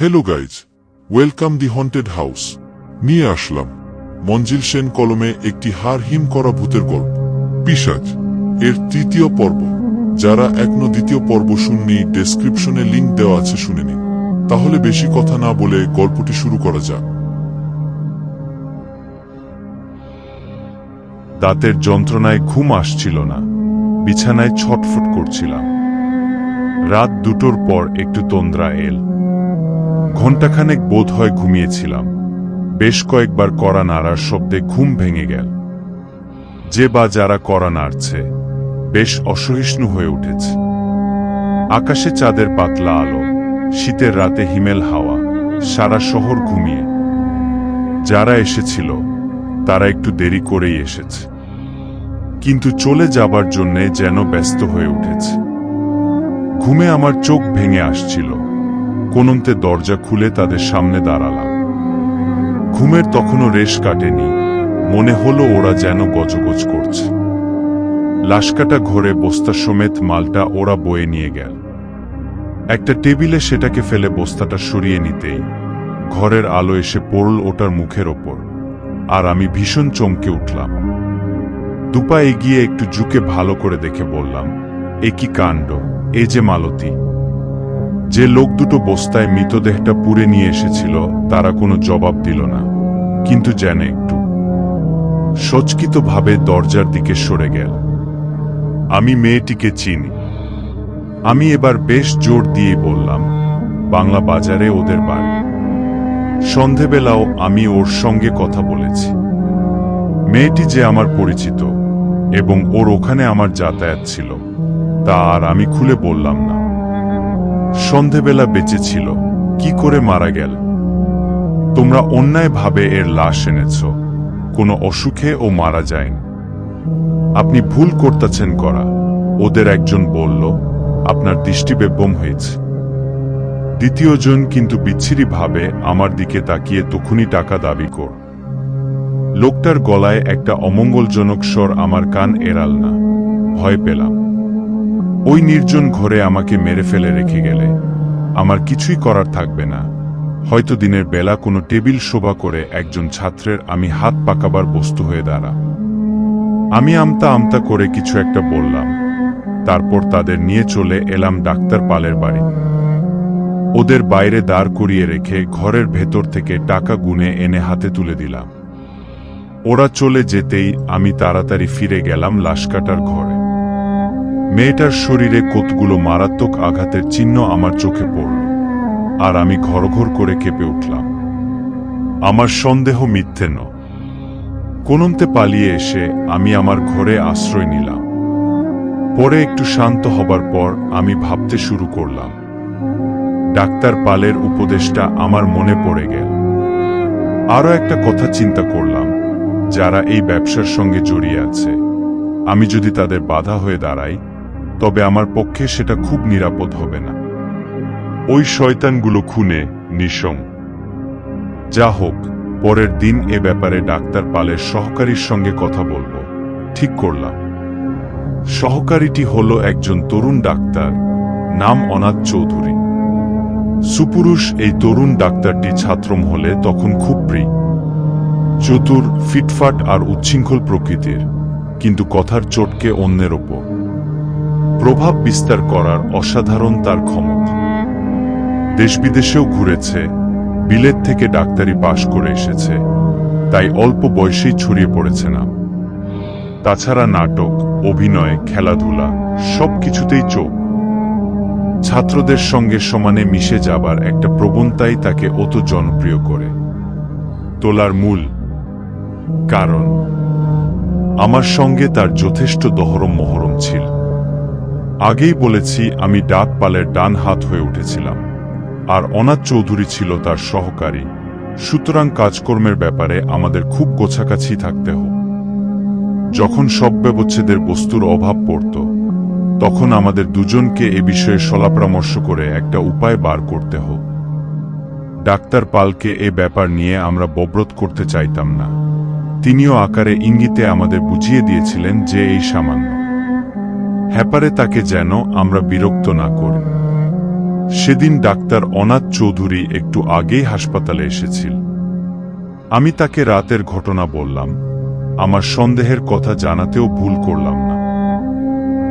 Hello guys welcome the haunted house নিয়ে আসলাম। মঞ্জিল সেন কলমে একটি হার হিম করা ভূতের গল্প। পিসাজ এর তৃতীয় পর্ব। যারা এখনও দ্বিতীয় পর্ব শুননি ডেসক্রিপশনে লিংক দেওয়া আছে, শুনে নিন। তাহলে বেশি কথা না বলে গল্পটি শুরু করা যাক। দাঁতের যন্ত্রণায় ঘুম আসছিল না। বিছানায় ছটফট করছিলাম। রাত দুটোর পর একটু তন্দ্রা এল। ঘণ্টাখানেক বোধ হয় ঘুমিয়েছিলাম। বেশ কয়েকবার কড়া নাড়ার শব্দে ঘুম ভেঙে গেল। যে বা যারা কড়া নাড়ছে, বেশ অসহিষ্ণু হয়ে উঠেছে। আকাশে চাঁদের পাতলা আলো, শীতের রাতে হিমেল হাওয়া, সারা শহর ঘুমিয়ে। যারা এসেছিল, তারা একটু দেরি করেই এসেছে। কিন্তু চলে যাবার জন্যে যেন ব্যস্ত হয়ে উঠেছে। ঘুমে আমার চোখ ভেঙে আসছিল। কোনন্তে দরজা খুলে তাদের সামনে দাঁড়ালাম। ঘুমের তখনও রেশ কাটেনি। মনে হলো ওরা যেন গজগজ করছে। লাশকাটা ঘরে বস্তা সমেত মালটা ওরা বয়ে নিয়ে গেল। একটা টেবিলে সেটাকে ফেলে বস্তাটা সরিয়ে নিতেই ঘরের আলো এসে পড়ল ওটার মুখের ওপর, আর আমি ভীষণ চমকে উঠলাম। দুপা এগিয়ে একটু ঝুঁকে ভালো করে দেখে বললাম, এ কি কাণ্ড, এ যে মালতী। যে লোক দুটো বস্তায় মৃতদেহটা পুড়ে নিয়ে এসেছিল, তারা কোনো জবাব দিল না, কিন্তু যেন একটু। সচকিতভাবে দরজার দিকে সরে গেল। আমি মেয়েটিকে চিনি। আমি এবার বেশ জোর দিয়ে বললাম, বাংলা বাজারে ওদের বাড়ি। সন্ধেবেলাও আমি ওর সঙ্গে কথা বলেছি। মেয়েটি যে আমার পরিচিত এবং ওর ওখানে আমার যাতায়াত ছিল, তা আর আমি খুলে বললাম না। সন্ধেবেলা বেঁচে ছিল। কি করে মারা গেল? তোমরা অন্যায়ভাবে এর লাশ এনেছ। কোনো অসুখে ও মারা যায়নি। আপনি ভুল করতেছেন করা। ওদের একজন বলল, আপনার দৃষ্টি বেব্যম হয়েছে। দ্বিতীয়জন কিন্তু বিচ্ছিরি ভাবে আমার দিকে তাকিয়ে তখনই টাকা দাবি কর। লোকটার গলায় একটা অমঙ্গলজনক স্বর আমার কান এড়াল না। ভয় পেলাম। ওই নির্জন ঘরে আমাকে মেরে ফেলে রেখে গেলে। আমার কিছুই করার থাকবে না। হয়তো দিনের বেলা কোনো টেবিল শোভা করে একজন ছাত্রের আমি হাত পাকাবার বস্তু হয়ে দাঁড়া। আমি আমতা আমতা করে কিছু একটা বললাম। তারপর তাদের নিয়ে চলে এলাম ডাক্তার পালের বাড়ি। ওদের বাইরে দাঁড় করিয়ে রেখে ঘরের ভেতর থেকে টাকা গুনে এনে হাতে তুলে দিলাম। ওরা চলে যেতেই আমি তাড়াতাড়ি ফিরে গেলাম লাশকাটার ঘরে। মেয়েটার শরীরে কতগুলো মারাত্মক আঘাতের চিহ্ন আমার চোখে পড়ল, আর আমি ঘরঘর করে কেঁপে উঠলাম। আমার সন্দেহ মিথ্যে ন কোনন্তে পালিয়ে এসে আমি আমার ঘরে আশ্রয় নিলাম। পরে একটু শান্ত হবার পর আমি ভাবতে শুরু করলাম, ডাক্তার পালের উপদেশটা আমার মনে পড়ে গেল। আরও একটা কথা চিন্তা করলাম, যারা এই ব্যবসার সঙ্গে জড়িয়ে আছে। আমি যদি তাদের বাধা হয়ে দাঁড়াই তবে আমার পক্ষে সেটা খুব নিরাপদ হবে না। ওই শয়তানগুলো খুনে, নিশম। যা হোক, পরের দিন এ ব্যাপারে ডাক্তার পালের সহকারীর সঙ্গে কথা বলব। ঠিক করলাম। সহকারীটি হল একজন তরুণ ডাক্তার, নাম অনাথ চৌধুরী। সুপুরুষ এই তরুণ ডাক্তারটি ছাত্রম হলে তখন খুব প্রিয়। চতুর, ফিটফাট আর উচ্ছৃঙ্খল প্রকৃতির, কিন্তু কথার চটকে অন্যের ওপর। প্রভাব বিস্তার করার অসাধারণ তার ক্ষমতা। দেশ বিদেশেও ঘুরেছে, বিলেত থেকে ডাক্তারি পাশ করে এসেছে, তাই অল্প বয়সেই ছড়িয়ে পড়েছে না তাছাড়া নাটক, অভিনয়, খেলাধুলা সব কিছুতেই চোখ। ছাত্রদের সঙ্গে সমানে মিশে যাবার একটা প্রবণতাই তাকে অত জনপ্রিয় করে। তোলার মূল কারণ, আমার সঙ্গে তার যথেষ্ট দহরম মহরম ছিল। আগেই বলেছি আমি ডাক পালের ডান হাত হয়ে উঠেছিলাম, আর অনাথ চৌধুরী ছিল তার সহকারী। সুতরাং কাজকর্মের ব্যাপারে আমাদের খুব গোছাকাছি থাকতে হোক যখন সব ব্যবচ্ছেদের বস্তুর অভাব পড়ত, তখন আমাদের দুজনকে এ বিষয়ে সলাপরামর্শ করে একটা উপায় বার করতে হোক ডাক্তার পালকে এ ব্যাপার নিয়ে আমরা বব্রত করতে চাইতাম না। তিনিও আকারে ইঙ্গিতে আমাদের বুঝিয়ে দিয়েছিলেন যে এই সামান্য। হ্যাপারে তাকে যেন আমরা বিরক্ত না করি। সেদিন ডাক্তার অনাথ চৌধুরী একটু আগেই হাসপাতালে এসেছিল। আমি তাকে রাতের ঘটনা বললাম। আমার সন্দেহের কথা জানাতেও ভুল করলাম না।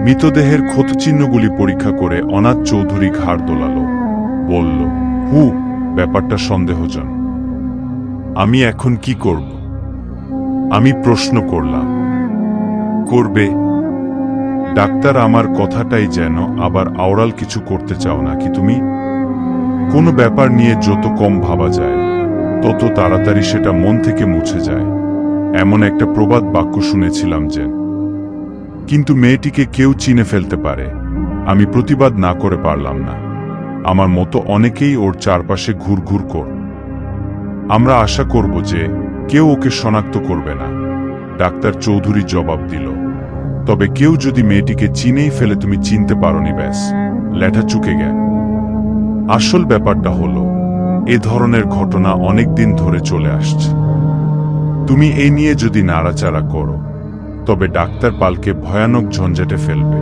মৃতদেহের ক্ষতচিহ্নগুলি পরীক্ষা করে অনাথ চৌধুরী ঘাড় দোলালো। বলল, হু, ব্যাপারটা সন্দেহজন আমি এখন কি করব? আমি প্রশ্ন করলাম, করবে ডাক্তার আমার কথাটাই যেন আবার আওরাল কিছু করতে চাও নাকি তুমি? কোনো ব্যাপার নিয়ে যত কম ভাবা যায়, তত তাড়াতাড়ি সেটা মন থেকে মুছে যায়। এমন একটা প্রবাদ বাক্য শুনেছিলাম যে, কিন্তু মেয়েটিকে কেউ চিনে ফেলতে পারে। আমি প্রতিবাদ না করে পারলাম না। আমার মতো অনেকেই ওর চারপাশে ঘুরঘুর কর। আমরা আশা করব যে কেউ ওকে শনাক্ত করবে না। ডাক্তার চৌধুরী জবাব দিল তবে কেউ যদি মেয়েটিকে চিনেই ফেলে তুমি চিনতে পারোনি, ব্যাস। লেঠা চুকে গে আসল ব্যাপারটা হলো, এ ধরনের ঘটনা অনেক দিন ধরে চলে আসছে। তুমি এই নিয়ে যদি নাড়াচাড়া করো, তবে ডাক্তার পালকে ভয়ানক ঝঞ্ঝাটে ফেলবে।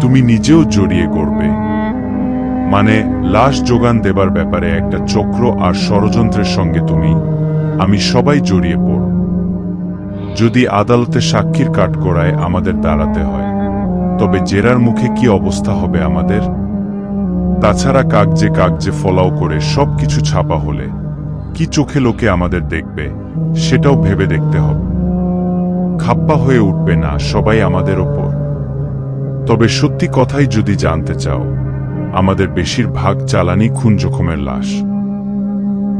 তুমি নিজেও জড়িয়ে করবে মানে লাশ যোগান দেবার ব্যাপারে একটা চক্র আর ষড়যন্ত্রের সঙ্গে তুমি, আমি সবাই জড়িয়ে পড়ব। যদি আদালতে সাক্ষীর কাঠগড়ায় আমাদের দাঁড়াতে হয়, তবে জেরার মুখে কি অবস্থা হবে আমাদের? তাছাড়া কাগজে কাগজে ফলাও করে সব কিছু ছাপা হলে কি চোখে লোকে আমাদের দেখবে, সেটাও ভেবে দেখতে হবে। খাপ্পা হয়ে উঠবে না সবাই আমাদের ওপর। তবে সত্যি কথাই যদি জানতে চাও, আমাদের বেশিরভাগ চালানি খুন জখমের লাশ।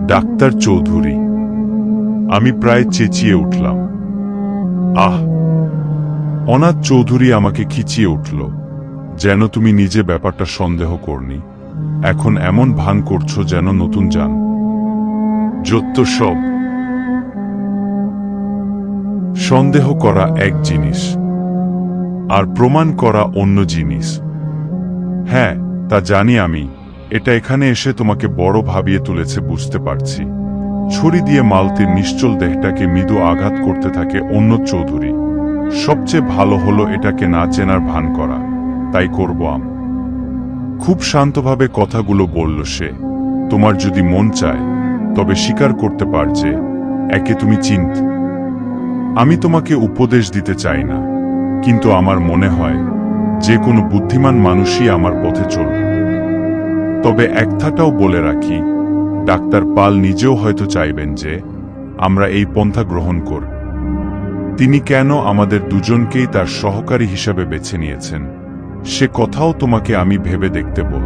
ডাক্তার চৌধুরী, আমি প্রায় চেঁচিয়ে উঠলাম। আহ, অনাথ চৌধুরী আমাকে খিচিয়ে উঠল, যেন তুমি নিজে ব্যাপারটা সন্দেহ করনি। এখন এমন ভান করছ যেন নতুন যান। সব। সন্দেহ করা এক জিনিস, আর প্রমাণ করা অন্য জিনিস। হ্যাঁ তা জানি আমি, এটা এখানে এসে তোমাকে বড় ভাবিয়ে তুলেছে, বুঝতে পারছি। ছুরি দিয়ে মালতির নিশ্চল দেহটাকে মৃদু আঘাত করতে থাকে অন্য চৌধুরী। সবচেয়ে ভালো হলো এটাকে না চেনার ভান করা। তাই করব আম। খুব শান্তভাবে কথাগুলো বলল সে। তোমার যদি মন চায়, তবে স্বীকার করতে পার যে, একে তুমি চিন্ত। আমি তোমাকে উপদেশ দিতে চাই না, কিন্তু আমার মনে হয়, যে কোনো বুদ্ধিমান মানুষই আমার পথে চলবে। তবে একথাটাও বলে রাখি ডাক্তার পাল নিজেও হয়তো চাইবেন যে আমরা এই পন্থা গ্রহণ কর। তিনি কেন আমাদের দুজনকেই তার সহকারী হিসাবে বেছে নিয়েছেন, সে কথাও তোমাকে আমি ভেবে দেখতে বল।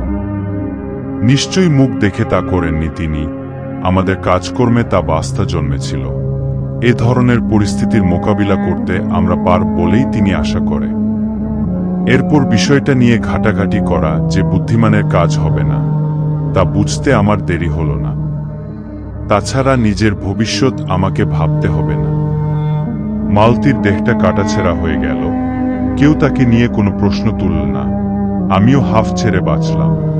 নিশ্চয়ই মুখ দেখে তা করেননি তিনি। আমাদের কাজকর্মে তা বাস্তা জন্মেছিল। এ ধরনের পরিস্থিতির মোকাবিলা করতে আমরা পার বলেই তিনি আশা করে। এরপর বিষয়টা নিয়ে ঘাটাঘাটি করা যে বুদ্ধিমানের কাজ হবে না। তা বুঝতে আমার দেরি হলো না। তাছাড়া নিজের ভবিষ্যৎ আমাকে ভাবতে হবে না। মালতির দেহটা কাটাছেড়া হয়ে গেল। কেউ তাকে নিয়ে কোনো প্রশ্ন তুলল না। আমিও হাফ ছেড়ে বাঁচলাম।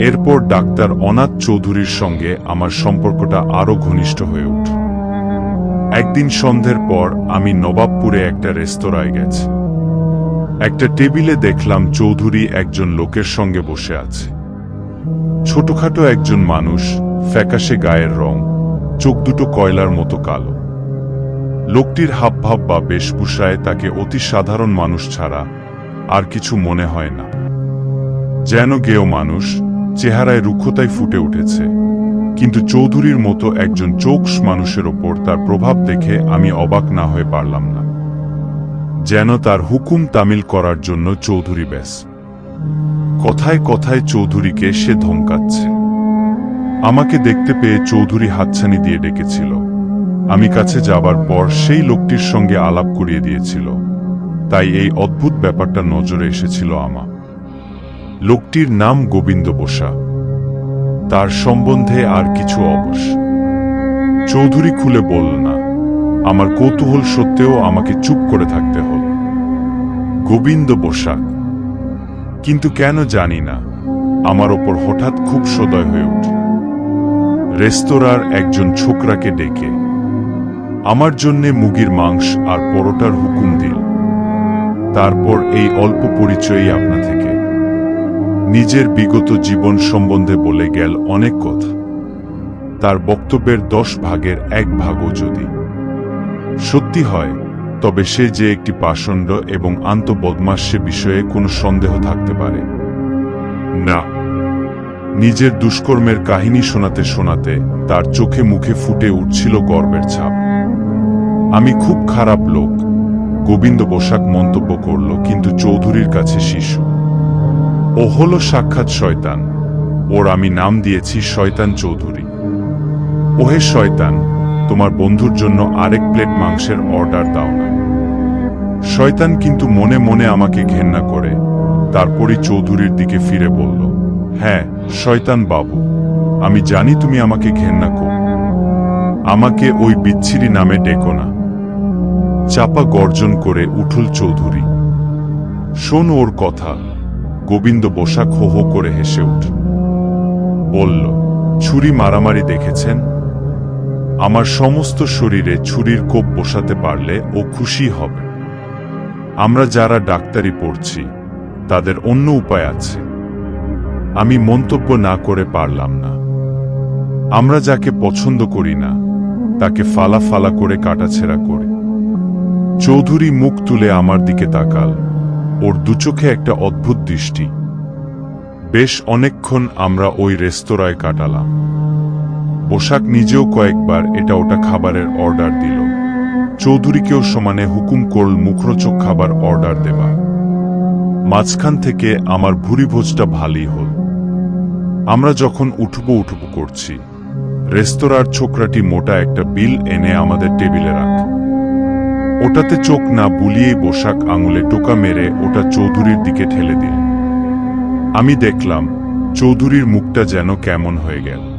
এরপর ডাক্তার অনাথ চৌধুরীর সঙ্গে আমার সম্পর্কটা আরও ঘনিষ্ঠ হয়ে উঠল। একদিন সন্ধ্যের পর আমি নবাবপুরে একটা রেস্তোরাঁয় গেছি। একটা টেবিলে দেখলাম চৌধুরী একজন লোকের সঙ্গে বসে আছে। ছোটখাটো একজন মানুষ, ফ্যাকাশে গায়ের রং, চোখ দুটো কয়লার মতো কালো। লোকটির হাবভাব বা বেশভূষায় তাকে অতি সাধারণ মানুষ ছাড়া আর কিছু মনে হয় না। যেন গেও মানুষ চেহারায় রুক্ষতায় ফুটে উঠেছে। কিন্তু চৌধুরীর মতো একজন চোখস মানুষের ওপর তার প্রভাব দেখে আমি অবাক না হয়ে পারলাম না। যেন তার হুকুম তামিল করার জন্য চৌধুরী ব্যাস কথায় কথায় চৌধুরীকে সে ধমকাচ্ছে? আমাকে দেখতে পেয়ে চৌধুরী হাতছানি দিয়ে ডেকেছিল। আমি কাছে যাবার পর সেই লোকটির সঙ্গে আলাপ করিয়ে দিয়েছিল। তাই এই অদ্ভুত ব্যাপারটা নজরে এসেছিল আমার লোকটির নাম গোবিন্দ বসা। তার সম্বন্ধে আর কিছু অবশ। চৌধুরী খুলে বলল, না, আমার কৌতূহল সত্ত্বেও আমাকে চুপ করে থাকতে হল। গোবিন্দ বসাক কিন্তু কেন জানি না। আমার ওপর হঠাৎ খুব সদয় হয়ে উঠল রেস্তোরাঁর একজন ছোকরাকে ডেকে, আমার জন্যে মুগির মাংস আর পরোটার হুকুম দিল। তারপর এই অল্প পরিচয়ই আপনা থেকে। নিজের বিগত জীবন সম্বন্ধে বলে গেল অনেক কথা। তার বক্তব্যের দশ ভাগের এক ভাগও যদি। সত্যি হয় তবে সে যে একটি পাষণ্ড এবং আন্তঃবদমাস বিষয়ে কোনো সন্দেহ থাকতে পারে। না। নিজের দুষ্কর্মের কাহিনী শোনাতে শোনাতে তার চোখে মুখে ফুটে উঠছিল গর্বের ছাপ। আমি খুব খারাপ লোক। গোবিন্দ বসাক মন্তব্য করল, কিন্তু চৌধুরীর কাছে শিশু। ও হলো সাক্ষাৎ শয়তান। ওর আমি নাম দিয়েছি শয়তান চৌধুরী। ওহে শয়তান, তোমার বন্ধুর জন্য আরেক প্লেট মাংসের অর্ডার দাও না। শয়তান কিন্তু মনে মনে আমাকে ঘেন্না করে। তারপরই চৌধুরীর দিকে ফিরে বলল হ্যাঁ শয়তান বাবু, আমি জানি তুমি আমাকে ঘেন্না কর। আমাকে ওই বিচ্ছিরি নামে ডেকো না। চাপা গর্জন করে উঠল চৌধুরী। শোন ওর কথা। গোবিন্দ বসাক হো হো করে হেসে উঠল বলল, ছুরি মারামারি দেখেছেন? আমার সমস্ত শরীরে ছুরির কোপ বসাতে পারলে ও খুশি হবে। আমরা যারা ডাক্তারি পড়ছি, তাদের অন্য উপায় আছে। আমি মন্তব্য না করে পারলাম না। আমরা যাকে পছন্দ করি না, তাকে ফালা ফালা করে কাটাছেড়া করি। চৌধুরী মুখ তুলে আমার দিকে তাকাল। ওর দুচোখে একটা অদ্ভুত দৃষ্টি। বেশ অনেকক্ষণ আমরা ওই রেস্তোরাঁয় কাটালাম। পোশাক নিজেও কয়েকবার এটা ওটা খাবারের অর্ডার দিল। চৌধুরীকেও সমানে হুকুম করল মুখরোচক খাবার অর্ডার দেবা মাঝখান থেকে আমার ভুরি ভোজটা ভালোই হল। আমরা যখন উঠবো উঠবো করছি, রেস্তোরাঁর ছোকরাটি মোটা একটা বিল এনে আমাদের টেবিলে রাখ। ওটাতে চোখ না বুলিয়েই বসাক আঙুলে টোকা মেরে ওটা চৌধুরীর দিকে ঠেলে দিল। আমি দেখলাম, চৌধুরীর মুখটা যেন কেমন হয়ে গেল।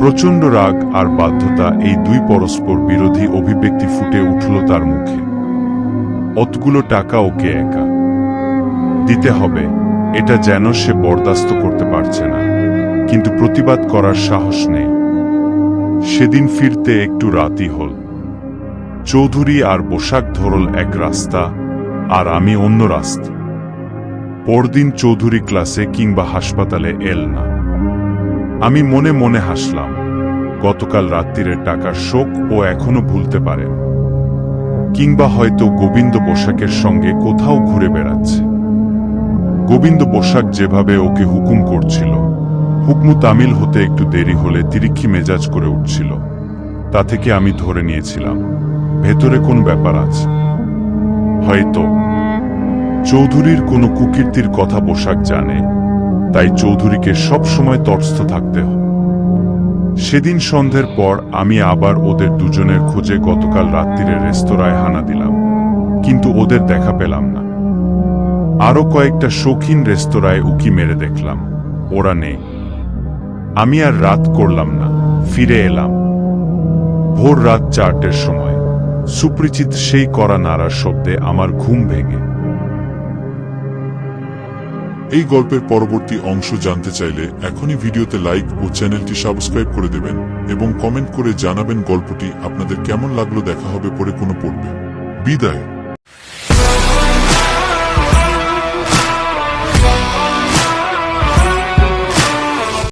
প্রচণ্ড রাগ আর বাধ্যতা এই দুই পরস্পর বিরোধী অভিব্যক্তি ফুটে উঠল তার মুখে। অতগুলো টাকা ওকে একা। দিতে হবে, এটা যেন সে বরদাস্ত করতে পারছে না। কিন্তু প্রতিবাদ করার সাহস নেই। সেদিন ফিরতে একটু রাতি হল। চৌধুরী আর পোশাক ধরল এক রাস্তা, আর আমি অন্য রাস্তা। পরদিন চৌধুরী ক্লাসে কিংবা হাসপাতালে এল না। আমি মনে মনে হাসলাম। গতকাল রাত্রিরের টাকার শোক ও এখনও ভুলতে পারেন। কিংবা হয়তো গোবিন্দ পোশাকের সঙ্গে কোথাও ঘুরে বেড়াচ্ছে। গোবিন্দ পোশাক যেভাবে ওকে হুকুম করছিল, হুকমু তামিল হতে একটু দেরি হলে তিরিক্ষি মেজাজ করে উঠছিল। তা থেকে আমি ধরে নিয়েছিলাম, ভেতরে কোন ব্যাপার আছে? হয়তো। চৌধুরীর কোনো কুকীর্তির কথা পোশাক জানে তাই চৌধুরীকে সব সময় তটস্থ থাকতে হয়। সেদিন সন্ধ্যের পর আমি আবার ওদের দুজনের খোঁজে গতকাল রাত্রিরে রেস্তোরাঁয় হানা দিলাম, কিন্তু ওদের দেখা পেলাম না। আরও কয়েকটা শৌখিন রেস্তোরাঁয় উকি মেরে দেখলাম, ওরা নেই। আমি আর রাত করলাম না, ফিরে এলাম। ভোর রাত চারটের সময়, সুপরিচিত সেই করা নাড়ার শব্দে আমার ঘুম ভেঙে এই গল্পের পরবর্তী অংশ জানতে চাইলে এখনই ভিডিওতে লাইক ও চ্যানেলটি সাবস্ক্রাইব করে দেবেন এবং কমেন্ট করে জানাবেন গল্পটি আপনাদের কেমন লাগল দেখা হবে পরে কোনো পড়বে বিদায়।